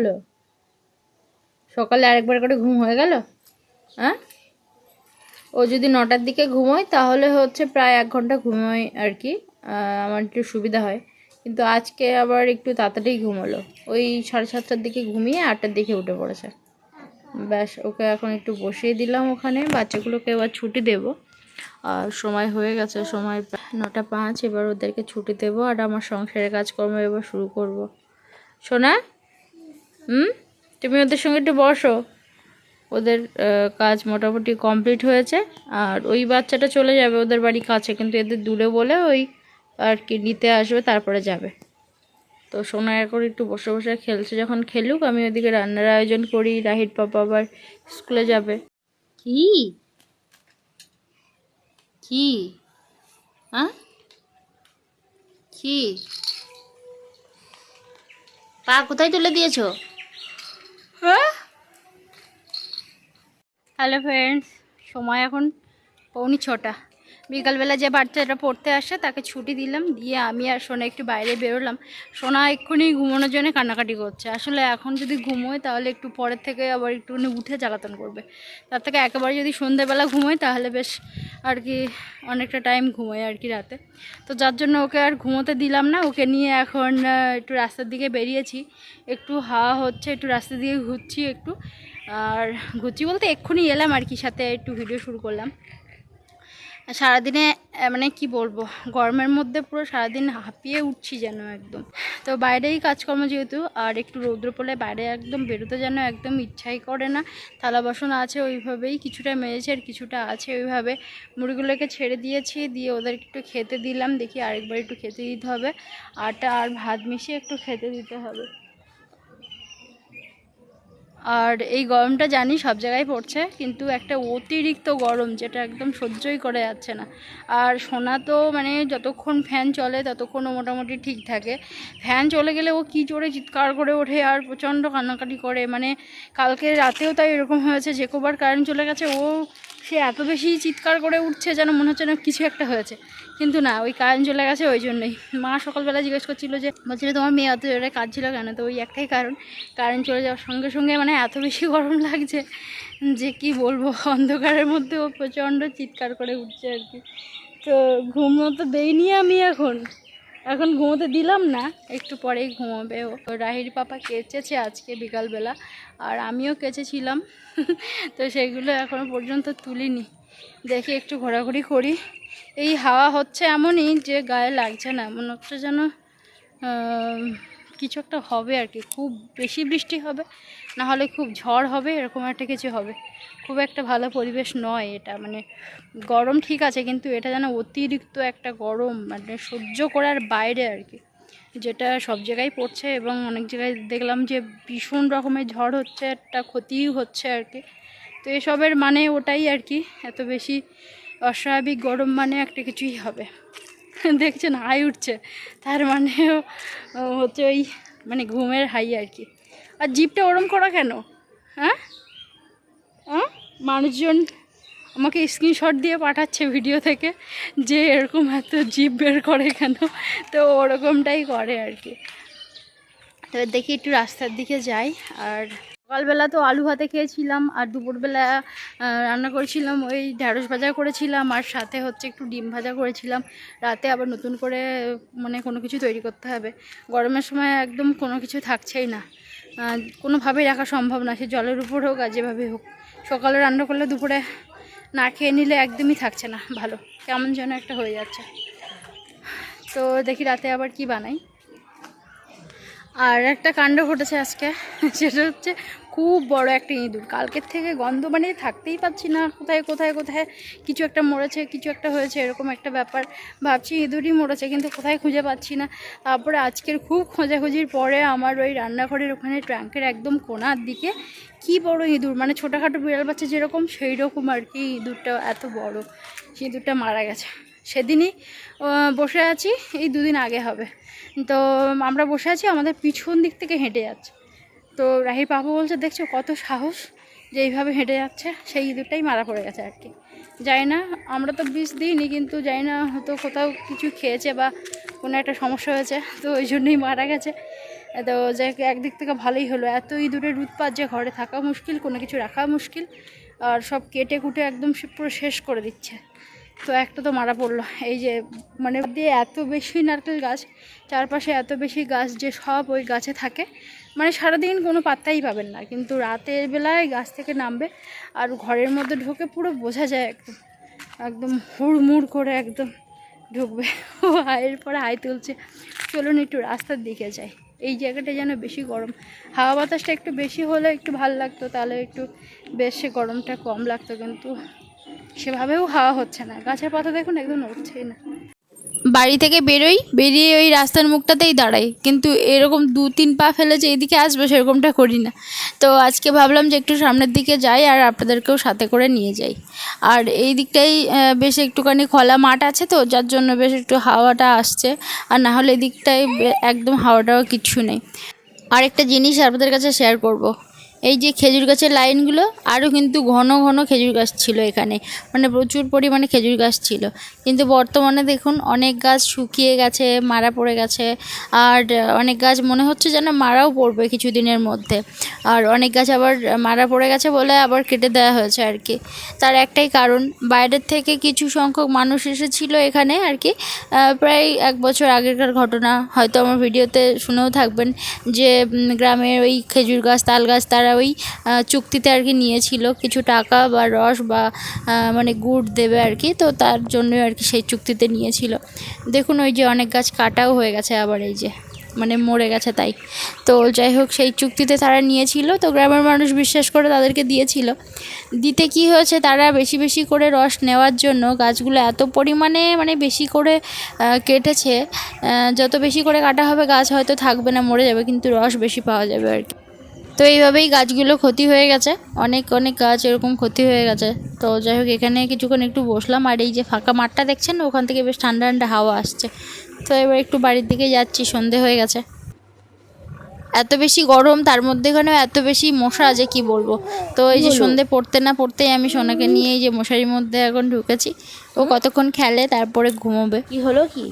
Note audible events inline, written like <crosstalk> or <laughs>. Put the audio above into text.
হলো? সকালে আরেকবার করে ঘুম হয়ে গেল? হ্যাঁ? ও যদি নটার দিকে ঘুমোয়, তাহলে হচ্ছে প্রায় এক ঘণ্টা ঘুমোয় আর কি। আমার একটু সুবিধা হয়। কিন্তু আজকে আবার একটু তাড়াতাড়ি ঘুমোলো। ওই সাড়ে সাতটার দিকে ঘুমিয়ে আটটার দিকে উঠে পড়েছে। ব্যাস, ওকে এখন একটু বসিয়ে দিলাম ওখানে। বাচ্চাগুলোকে এবার ছুটি দেব। আর সময় হয়ে গেছে, সময় নটা পাঁচ। এবার ওদেরকে ছুটি দেব। আর আমার সংসারের কাজকর্ম এবার শুরু করব। সোনা? হুম? তুমি ওদের সঙ্গে একটু বসো। ওদের কাজ মোটামুটি কমপ্লিট হয়েছে। আর ওই বাচ্চাটা চলে যাবে ওদের বাড়ি কাছে, কিন্তু এদের দূরে বলে ওই আর কি নিতে আসবে, তারপরে যাবে। তো সোনা এখন একটু বসে বসে খেলছে। যখন খেলুক, আমি ওদিকে রান্নার আয়োজন করি। রাহির পাপা আবার স্কুলে যাবে। কি? কি? হ্যাঁ কি পা কোথায় তুলে দিয়েছ হ্যাঁ হ্যালো ফ্রেন্ডস সময় এখন পৌনি ছটা। বিকালবেলা যে বাচ্চাটা পড়তে আসে, তাকে ছুটি দিলাম, দিয়ে আমি আর সোনা একটু বাইরে বেরোলাম। সোনা এক্ষুনি ঘুমানোর জন্য কান্নাকাটি করছে। আসলে এখন যদি ঘুমোয়, তাহলে একটু পরের থেকে আবার একটুখানি উঠে জ্বালাতন করবে। তার থেকে একেবারে যদি সন্ধ্যেবেলা ঘুমোয়, তাহলে বেশ আর কি অনেকটা টাইম ঘুমোয় আর কি রাতে। তো যার জন্য ওকে আর ঘুমোতে দিলাম না। ওকে নিয়ে এখন একটু রাস্তার দিকে বেরিয়েছি। একটু হাওয়া হচ্ছে, একটু রাস্তা দিয়ে ঘুরছি একটু। আর ঘুরছি বলতে এক্ষুনি এলাম আর কি, সাথে একটু ভিডিও শুরু করলাম। সারাদিনে মানে কি বলব, গরমের মধ্যে পুরো সারাদিন হাঁপিয়ে উঠছি যেন একদম। তো বাইরেই কাজকর্ম যেহেতু, আর একটু রৌদ্র পড়লে বাইরে একদম বেরোতে যেন একদম ইচ্ছাই করে না। থালা বাসন আছে ওইভাবেই, কিছুটা মেরেছে আর কিছুটা আছে ওইভাবে। মুড়িগুলোকে ছেড়ে দিয়েছি, দিয়ে ওদেরকে একটু খেতে দিলাম, দেখি আরেকবার একটু খেতে দিতে হবে। আটা আর ভাত মিশিয়ে একটু খেতে দিতে হবে। আর এই গরমটা জানি সব জায়গায় পড়ছে, কিন্তু একটা অতিরিক্ত গরম যেটা একদম সহ্যই করে যাচ্ছে না। আর সোনা তো মানে যতক্ষণ ফ্যান চলে ততক্ষণ ও মোটামুটি ঠিক থাকে। ফ্যান চলে গেলে ও কী জোরে চিৎকার করে ওঠে আর প্রচণ্ড কান্নাকাটি করে। মানে কালকে রাতেও তাই এরকম হয়েছে, যে কোবার কারেন্ট চলে গেছে ও সে এত বেশি চিৎকার করে উঠছে যেন মনে হচ্ছে না কিছু একটা হয়েছে। কিন্তু না, ওই কারেন্ট চলে গেছে ওই জন্যই। মা সকালবেলা জিজ্ঞেস করছিল যে, বলছিল তোমার মেয়ে অত জোরে কাজ ছিল কেন? তো ওই একটাই কারণ। কারেন্ট চলে যাওয়ার সঙ্গে সঙ্গে মানে এত বেশি গরম লাগছে যে কি বলব, অন্ধকারের মধ্যে ও প্রচণ্ড চিৎকার করে উঠছে আর কি। তো ঘুমো তো দেইনি আমি এখন। এখন ঘুমোতে দিলাম না, একটু পরেই ঘুমোবে ও। রাহির পাপা কেচেছে আজকে বিকালবেলা, আর আমিও কেচেছিলাম, <laughs> তো সেগুলো এখনও পর্যন্ত তুলিনি। দেখি একটু ঘোরাঘুরি করি। এই হাওয়া হচ্ছে এমনই যে গায়ে লাগছে না, মনে হচ্ছে যেন কিছু একটা হবে আর কি। খুব বেশি বৃষ্টি হবে, না হলে খুব ঝড় হবে, এরকম একটা কিছু হবে। খুব একটা ভালো পরিবেশ নয় এটা মানে গরম ঠিক আছে, কিন্তু এটা যেন অতিরিক্ত একটা গরম মানে সহ্য করার বাইরে আর কি। যেটা সব জায়গায় পড়ছে এবং অনেক জায়গায় দেখলাম যে ভীষণ রকমের ঝড় হচ্ছে, একটা ক্ষতিও হচ্ছে আর কি। তো এসবের মানে ওটাই আর কি, এত বেশি অস্বাভাবিক গরম মানে একটা কিছুই হবে। <laughs> দেখছেন, হাই উঠছে। তার মানে হচ্ছে ওই মানে ঘুমের হাই আর কি। আর জিপটা ওরম করা কেন? হ্যাঁ? হ্যাঁ? মানুষজন আমাকে স্ক্রিনশট দিয়ে পাঠাচ্ছে ভিডিও থেকে যে এরকম এত জিপ বের করে কেন? তো ওরকমটাই করে আর কি। তো দেখি একটু রাস্তার দিকে যাই, আর সকালবেলা তো আলু ভাতে খেয়েছিলাম আর দুপুরবেলা রান্না করেছিলাম ওই ঢ্যাঁড়স ভাজা করেছিলাম আর সাথে হচ্ছে একটু ডিম ভাজা করেছিলাম। রাতে আবার নতুন করে মানে কোনো কিছু তৈরি করতে হবে। গরমের সময় একদম কোনো কিছু থাকছেই না। কোনোভাবেই রাখা সম্ভব না, সে জলের উপর হোক আর যেভাবে হোক। সকালে রান্না করলে দুপুরে না খেয়ে নিলে একদমই থাকছে না ভালো। কেমন যেন একটা হয়ে যাচ্ছে। তো দেখি রাতে আবার কি বানাই। আর একটা কাণ্ড ঘটেছে আজকে, সেটা হচ্ছে খুব বড় একটা ইঁদুর। কালকের থেকে গন্ধ মানে থাকতেই পাচ্ছি না, কোথায় কোথায় কোথায় কিছু একটা মরেছে, কিছু একটা হয়েছে, এরকম একটা ব্যাপার। ভাবছি ইঁদুরই মরেছে, কিন্তু কোথায় খুঁজে পাচ্ছি না। তারপরে আজকের খুব খোঁজাখুঁজির পরে আমার ওই রান্নাঘরের ওখানে ট্র্যাঙ্কের একদম কোনার দিকে কি বড় ইঁদুর মানে ছোটোখাটো বিড়াল বাচ্চা যেরকম সেই রকম আর কি ইঁদুরটা এত বড়। ইঁদুরটা মারা গেছে। সেদিনই বসে আছি, এই দুদিন আগে হবে। তো, আমরা বসে আছি, আমাদের পিছন দিক থেকে হেঁটে যাচ্ছে। তো, রাহির পাপা বলছে, দেখছ কত সাহস যে এইভাবে হেঁটে যাচ্ছে? সেই ইঁদুরটাই মারা পড়ে গেছে আর কি। যাই না, আমরা তো বিষ দিইনি, কিন্তু যাই না হয়তো কোথাও কিছু খেয়েছে বা কোনো একটা সমস্যা হয়েছে, তো ওই জন্যই মারা গেছে। তো যাই একদিক থেকে ভালোই হলো। এত ইঁদুরের উৎপাত যে ঘরে থাকা মুশকিল, কোনো কিছু রাখা মুশকিল, আর সব কেটে কুটে একদম পুরো শেষ করে দিচ্ছে। তো একটা তো মারা পড়ল। এই যে মানে দিয়ে এত বেশি নারকেল গাছ, চারপাশে এত বেশি গাছ যে সব ওই গাছে থাকে মানে সারাদিন কোনো পাত্তাই পাবেন না। কিন্তু রাতের বেলায় গাছ থেকে নামবে আর ঘরের মধ্যে ঢোকে পুরো বোঝা যায় একদম একদম হুড়মুড় করে একদম ঢুকবে। ও হাইয়ের পরে হাই তুলছে। চলুন একটু রাস্তার দিকে যাই। এই জায়গাটা যেন বেশি গরম। হাওয়া বাতাসটা একটু বেশি হলে একটু ভালো লাগতো, তাহলে একটু বেশ গরমটা কম লাগতো কিন্তু সেভাবেও হাওয়া হচ্ছে না। গাছের পাতা দেখুন একদম নড়ছেই না। বাড়ি থেকে বেরোই, বেরিয়ে ওই রাস্তার মুখটাতেই দাঁড়াই। কিন্তু এরকম দু, তিন পা ফেলে যে এদিকে আসব সেরকমটা করি না। তো আজকে ভাবলাম যে একটু সামনের দিকে যাই আর আপনাদেরকেও সাথে করে নিয়ে যাই। আর এই দিকটাই বেশ একটুখানি খোলা মাঠ আছে তো, যার জন্য বেশ একটু হাওয়াটা আসছে। আর না হলে এদিকটায় একদম হাওয়াটাও কিচ্ছু নেই। আরেকটা জিনিস আপনাদের কাছে শেয়ার করব। এই যে খেজুর গাছের লাইনগুলো, আরও কিন্তু ঘন ঘন খেজুর গাছ ছিল এখানে। মানে প্রচুর পরিমাণে খেজুর গাছ ছিল। কিন্তু বর্তমানে দেখুন, অনেক গাছ শুকিয়ে গেছে, মারা পড়ে গেছে, আর অনেক গাছ মনে হচ্ছে যেন মারাও পড়বে কিছুদিনের মধ্যে। আর অনেক গাছ আবার মারা পড়ে গেছে বলে আবার কেটে দেওয়া হয়েছে আর কি। তার একটাই কারণ, বাইরের থেকে কিছু সংখ্যক মানুষ এসেছিল এখানে আর কি। প্রায় এক বছর আগেকার ঘটনা, হয়তো আমার ভিডিওতে শুনেও থাকবেন যে গ্রামের ওই খেজুর গাছ, তাল গাছ তারা ওই চুক্তিতে আর কি নিয়েছিল কিছু টাকা বা রস বা মানে গুড় দেবে আর কি, তো তার জন্যই আর কি সেই চুক্তিতে নিয়েছিল। দেখুন ওই যে অনেক গাছ কাটাও হয়ে গেছে আবার এই যে মানে মরে গেছে তাই। তো যাই হোক, সেই চুক্তিতে তারা নিয়েছিল, তো গ্রামের মানুষ বিশ্বাস করে তাদেরকে দিয়েছিল। দিতে কি হয়েছে তারা বেশি বেশি করে রস নেওয়ার জন্য গাছগুলো এত পরিমাণে মানে বেশি করে কেটেছে যত বেশি করে কাটা হবে গাছ হয়তো থাকবে না, মরে যাবে, কিন্তু রস বেশি পাওয়া যাবে আর কি। তো এইভাবেই গাছগুলো ক্ষতি হয়ে গেছে। অনেক অনেক গাছ এরকম ক্ষতি হয়ে গেছে। তো যাই হোক এখানে কিছুক্ষণ একটু বসলাম আর এই যে ফাঁকা মাঠটা দেখছেন ওখান থেকে বেশ ঠান্ডা ঠান্ডা হাওয়া আসছে। তো এবার একটু বাড়ির দিকে যাচ্ছি সন্ধে হয়ে গেছে। এত বেশি গরম তার মধ্যেখানেও এত বেশি মশা যে কি বলব? তো এই যে সন্ধে পড়তে না পড়তেই আমি সোনাকে নিয়ে এই যে মশারির মধ্যে এখন ঢুকেছি। ও কতক্ষণ খেলে তারপরে ঘুমোবে। কি হলো কি?